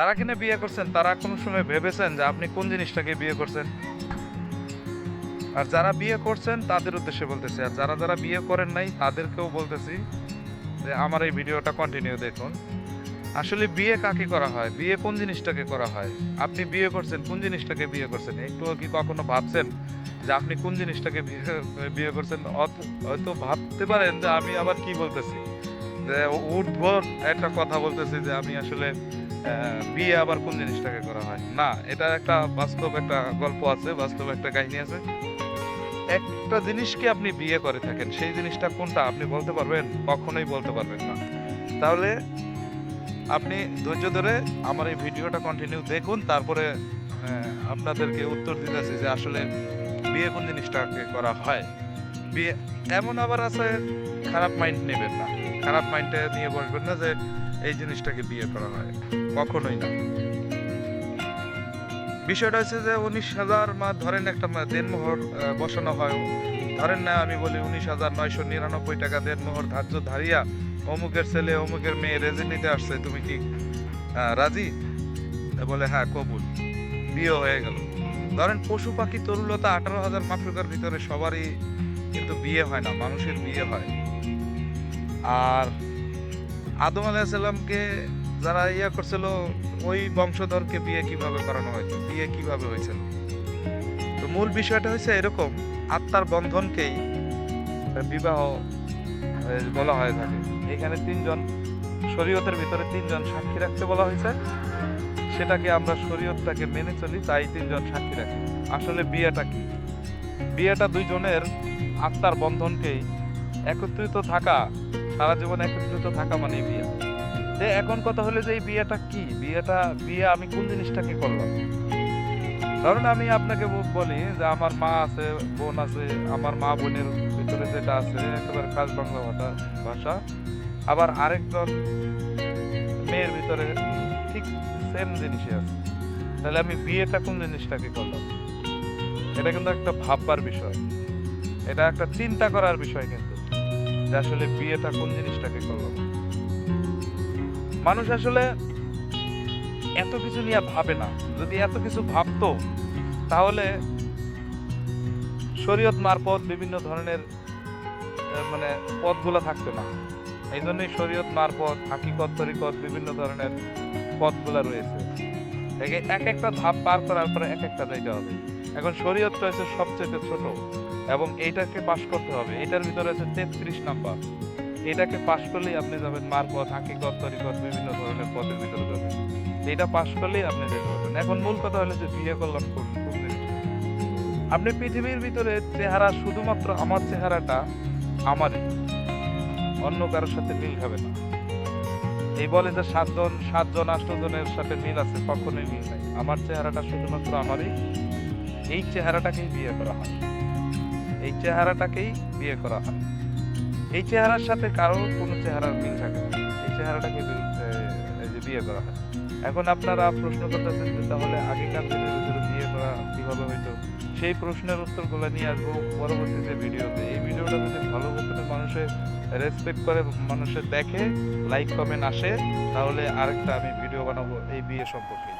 যারা কিনা বিয়ে করছেন, তারা কোনো সময় ভেবেছেন যে আপনি কোন জিনিসটাকে বিয়ে করছেন? আর যারা বিয়ে করছেন, তাদের উদ্দেশ্যে বলতেছি, আর যারা যারা বিয়ে করেন নাই, তাদেরকেও বলতেছি যে আমার এই ভিডিওটা কন্টিনিউ দেখুন। আসলে বিয়ে কাকে করা হয়? বিয়ে কোন জিনিসটাকে করা হয়? আপনি বিয়ে করছেন, কোন জিনিসটাকে বিয়ে করছেন? একটু কি কখনো ভাবছেন যে আপনি কোন জিনিসটাকে বিয়ে- করছেন? হয়তো ভাবতে পারেন যে আমি আবার কি বলতেছি? যে উঠভর একটা কথা বলতেছি যে আমি আসলে বিয়ে আবার কোন জিনিসটাকে করা হয়? না, এটা একটা বাস্তব একটা গল্প আছে, বাস্তব একটা কাহিনী আছে। একটা জিনিসকে আপনি বিয়ে করে থাকেন, সেই জিনিসটা কোনটা আপনি বলতে পারবেন? কখনোই বলতে পারবেন না। তাহলে আপনি ধৈর্য ধরে আমার এই ভিডিওটা কন্টিনিউ দেখুন, তারপরে আপনাদেরকে উত্তর দিতেছি যে আসলে বিয়ে কোন জিনিসটাকে করা হয়। বিয়ে, এমন আবার আছে, খারাপ মাইন্ড নেবেন না। খারাপ মাইন্ডে নিয়ে বসবেন না যে এই জিনিসটাকে বিয়ে করা হয়। কখনোই না। বিষয়টা হচ্ছে যে উনিশ হাজার মা, ধরেন একটা দেনমোহর বসানো হয়। ধরেন না, আমি বলি উনিশ হাজার নয়শো নিরানব্বই টাকা দেনমোহর ধার্য ধারিয়া অমুকের ছেলে, অমুকের মেয়ে রেজে নিতে আসছে। তুমি কি রাজি? বলে হ্যাঁ কবুল। বিয়ে হয়ে গেল। ধরেন পশু পাখি তরুলতা আঠারো হাজার মাফিকার ভিতরে সবারই কিন্তু বিয়ে হয় না, মানুষের বিয়ে হয়। আর আদম আলাহিসাল্লামকে যারা ইয়া করছিল, ওই বংশধরকে বিয়ে কীভাবে করানো হয়েছে? বিয়ে কীভাবে হয়েছিল তো মূল বিষয়টা হচ্ছে এরকম, আত্মার বন্ধনকেই বিবাহ বলা হয়ে থাকে। এখানে তিনজন, শরীয়তের ভিতরে তিনজন সাক্ষী রাখতে বলা হয়েছে। সেটাকে আমরা শরীয়তটাকে মেনে চলি, তাই তিনজন সাক্ষী রাখি। আসলে বিয়েটা কি? বিয়েটা দুইজনের আত্মার বন্ধনকেই একত্রিত থাকা সারা জীবন একত্রিত থাকা মানে বিয়ে। যে এখন কথা হলো যে এই বিয়েটা কি? বিয়েটা, বিয়ে আমি কোন জিনিসটাকে করলাম? ধরুন আমি আপনাকে বলি যে আমার মা আছে, বোন আছে, আমার মা বোনের ভিতরে যেটা আছে, একেবারে খাস বাংলা ভাষা ভাষা। আবার আরেকজন মেয়ের ভিতরে ঠিক সেম জিনিসই আছে। তাহলে আমি বিয়েটা কোন জিনিসটাকে করলাম? এটা কিন্তু একটা ভাববার বিষয়। এটা একটা চিন্তা করার বিষয় কিন্তু। যে আসলে বিয়েটা কোন জিনিসটাকে করলাম মানুষ আসলে এত কিছু নিয়ে ভাবে না। যদি এত কিছু ভাবতো, তাহলে শরীয়ত মারফত বিভিন্ন ধরনের মানে পথগুলো থাকতো না। এই জন্যই শরীয়ত মারপথ হাকিকত, তরিকত বিভিন্ন ধরনের পথগুলো রয়েছে। এক একটা ধাপ পার করার পরে এক একটা জায়গা হবে। এখন শরীয়তটা হচ্ছে সবচেয়ে ছোট এবং এইটাকে পাশ করতে হবে। এটার ভিতরে আছে তেত্রিশ নাম্বার। এটাকে পাশ করলেই আপনি যাবেন মারপথ, হাকিকত, তরিকত, বিভিন্ন ধরনের পথের ভিতরে যাবেন। এটা পাশ করলেই আপনি যেতে পারবেন এখন মূল কথা হলো যে বিয়ে করলাম? আপনি পৃথিবীর ভিতরে চেহারা শুধুমাত্র আমার চেহারাটা আমারই। অন্য কারোর সাথে মিল খাবে না। এই বলে যে সাতজন সাতজন আষ্টজনের সাথে মিল আছে, কখনোই মিল নাই। আমার চেহারাটা শুধুমাত্র আমারই। এই চেহারাটাকেই বিয়ে করা হয়। এই চেহারাটাকেই বিয়ে করা হয়। এই চেহারার সাথে কারও কোনো চেহারার মিল থাকে না। এই চেহারাটাকে বিয়ে করা হয়। এখন আপনারা প্রশ্ন করতেছেন যে তাহলে আগেকার দিনের ভিতরে বিয়ে করা কীভাবে হইতো? সেই প্রশ্নের উত্তরগুলো নিয়ে আসব পরবর্তীতে ভিডিওতে। এই ভিডিওটা যদি ভালো মতো মানুষের রেসপেক্ট করে মানুষের দেখে লাইক কমেন্ট আসে, তাহলে আরেকটা আমি ভিডিও বানাবো এই বিয়ে সম্পর্কে।